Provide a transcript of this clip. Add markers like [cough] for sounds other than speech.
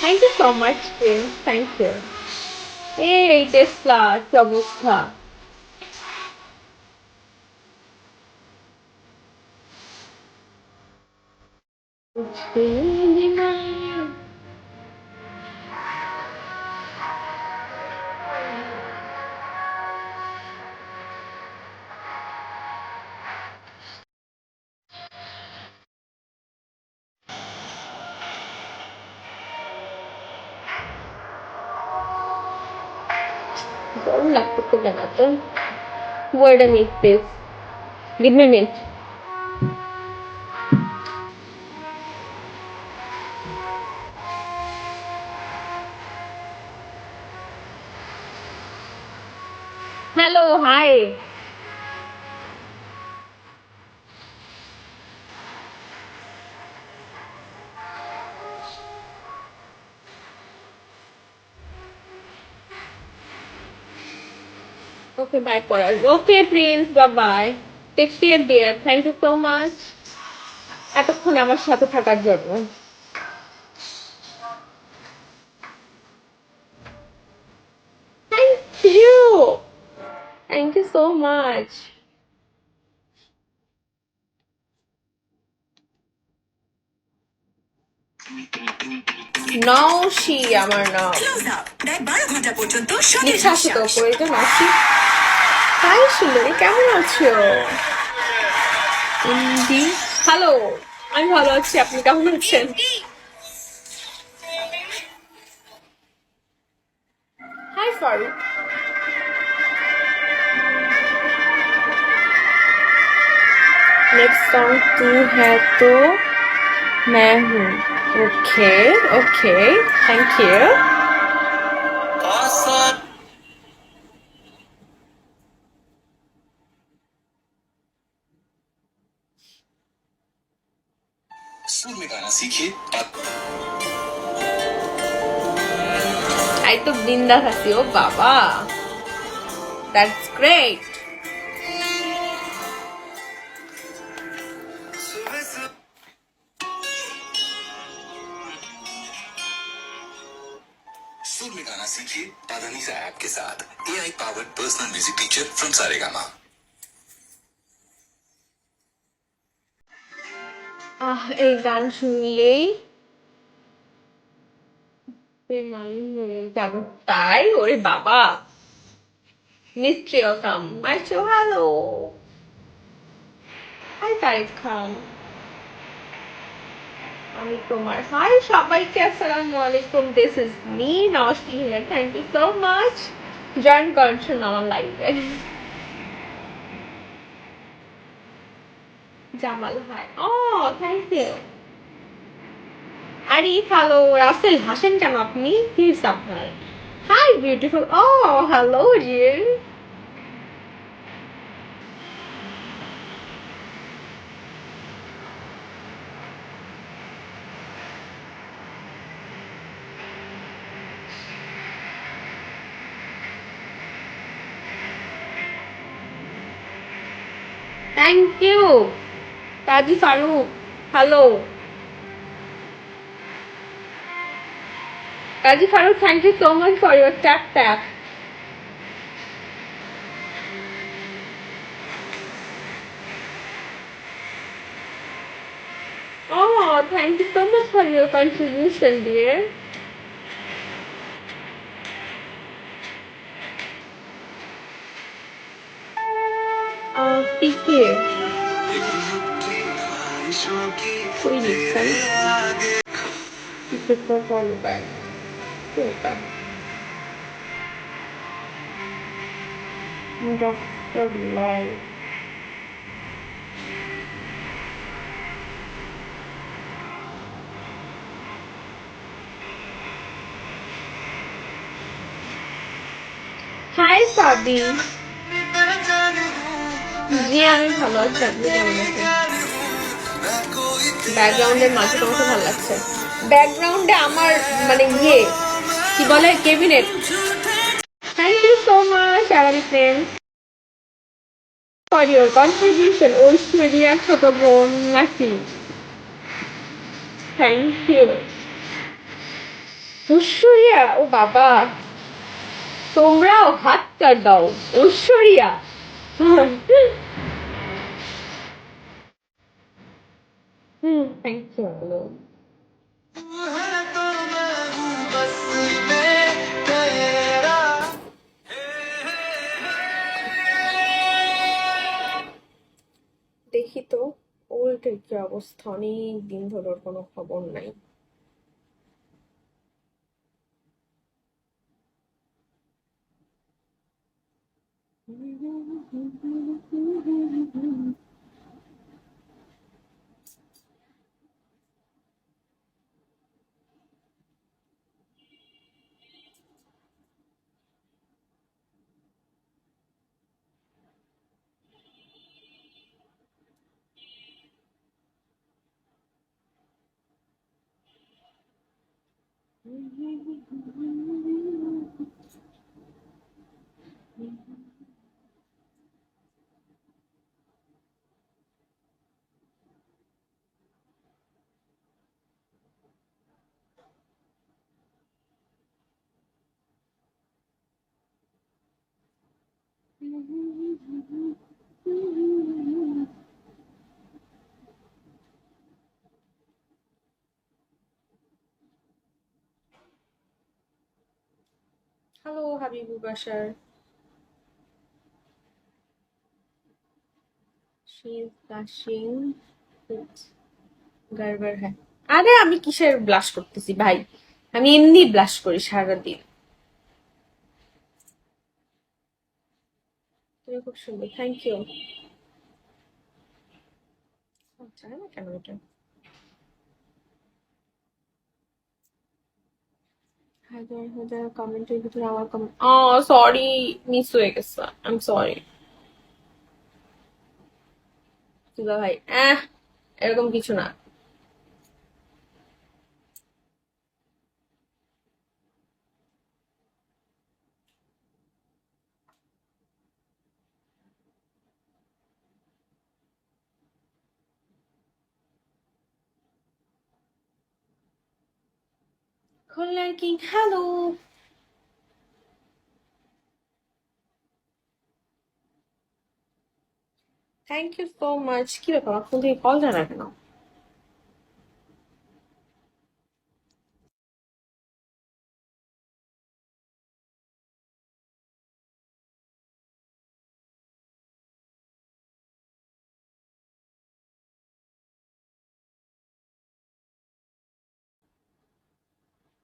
Thank you so much thank you এই Tesla কি Doon lang po na natin. Word and eight please. Give me a minute. Hello, hi. Okay, bye us. Okay, Prince, bye-bye. Take care, dear. Thank you so much. এতক্ষণ আমার সাথে থাকার জন্য Thank you. Thank you so much. নওশি আমার নাম close up প্রায় বারো ঘন্টা পর্যন্ত সতেজ লিখা আছে তো নিঃশ্বাস উপরে যে নওশি হাই সুন্দরী কেমন আছো ইন্দি হ্যালো আমি ভালো আছি আপনি কেমন আছেন হাই ফারুক नेक्स्ट सॉन्ग तू है तो मैं हूँ Okay, okay, thank you. I took Dinda oh, Baba. That's great. सुर में गाना सीखिए पाधानीसा ऐप के साथ A I powered personal music teacher from Saregama আহ এই গান শুনলেই বেমানি হয়ে যাব তাই ওরে বাবা নিশ্চয়তাম আচ্ছা হ্যালো হাই তারিক খান আমি তোমার হাই সবাইকে, আসসালামু আলাইকুম this is me নস্টি here thank you so much join করছেন আমার লাইফে জামাল ভাই ও থ্যাংক ইউ আরে হ্যালো রাসেল হাসেন কেন আপনি কি আপনার hi beautiful O hello dear thank you Kazi Farooq hello Kazi Farooq thank you so much for your tap tap Oh, thank you so much for your contribution, dear. e que foi isso. E foi pra qual lugar? Opa. Então, eu. Hi, Bobby. জি আমি ভালো আছি আপনি কেমন আছেন? ব্যাকগ্রাউন্ডের মাঝে তোমাকে ভালো লাগছে? ব্যাকগ্রাউন্ডে আমার মানে ইয়ে কি বলে cabinet thank you so much আরামি friend for your contribution Aishwarya ছোট বোন নাকি থ্যাংক ইউ ঐশ্বরিয়া ও বাবা। তোমরাও হাতটা দাও ঐশ্বরিয়া [laughs] থ্যাংক ইউ দেখি তো ওল্টের কি অবস্থা? অনেক দিন ধরে কোনো খবর নাই। Mm-hmm. হ্যালো হাবিবুর বাসার গারবার হ্যাঁ আরে, আমি কিসের ব্লাশ করতেছি, ভাই? আমি এমনি ব্লাশ করি সারাদিন। তুমি খুব সুন্দর থ্যাংক ইউ জানি না কেন এটা? হাজার হাজার কমেন্টের ভিতরে আমার কমেন্ট ও সরি মিস হয়ে গেছে আই এম সরি ভাই আহ এরকম কিছু না। খুলনার king hello thank you so much কি ব্যাপার? আমার ফোন থেকে কল যায় না। কেন